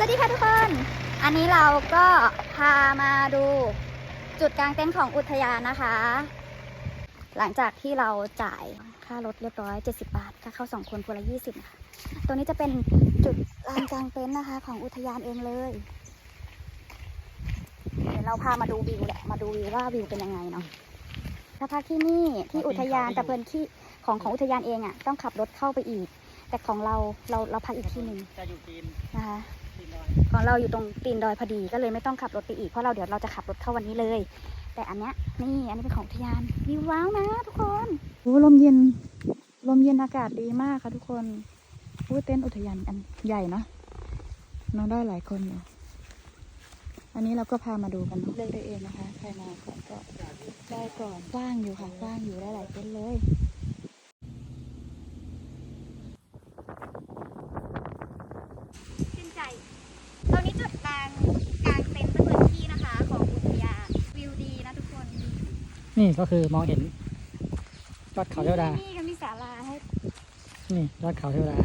สวัสดีค่ะทุกคน อันนี้เราก็พามาดูจุดกลางเต็นท์ของอุทยานนะคะ หลังจากที่เราจ่ายค่ารถเรียบร้อย 70 บาทค่าเข้าสองคนคนละ 20นะคะตัวนี้จะเป็นจุดลานกลางเต็นท์นะคะ ของอุทยานเองเลย เดี๋ยวเราพามาดูวิวแหละ มาดูวิวว่าวิวเป็นยังไงเนาะถ้าพักที่นี่ที่อุทยานแต่เพิ่นที่ของของอุทยานเองอะ่ะต้องขับรถเข้าไปอีก แต่ของเราเราเราพักอีกที่หนึ่งจะอยู่ตีนนะคะตีนดอยของเราอยู่ตรงตีนดอยพอดีก็เลยไม่ต้องขับรถไปอีกเพราะเราเดี๋ยวเราจะขับรถเข้าวันนี้เลย แต่อันเนี้ยนี่อันนี้เป็นของอุทยานวิวว้าวนะทุกคนโอ้ลมเย็นลมเย็นอากาศดีมากค่ะทุกคนอู้เต้นท์อุทยานอันใหญ่เนาะนอนได้หลายคนอยู่อันนี้เราก็พามาดูกันเนาะเลือกได้เองนะคะใครมาก่อนก็ได้ก่อนว่างอยู่ค่ะว่างอยู่ได้หลายเต็นท์เลย ชื่นใจ ตรงนี้จุดกลางกลางเต็นท์เป็นพื้นที่นะคะ ของอุทยานวิวดีนะทุกคน นี่ก็คือมองเห็นยอดเขาเทวดา นี่ก็มีศาลาให้ นี่ยอดเขาเทวดา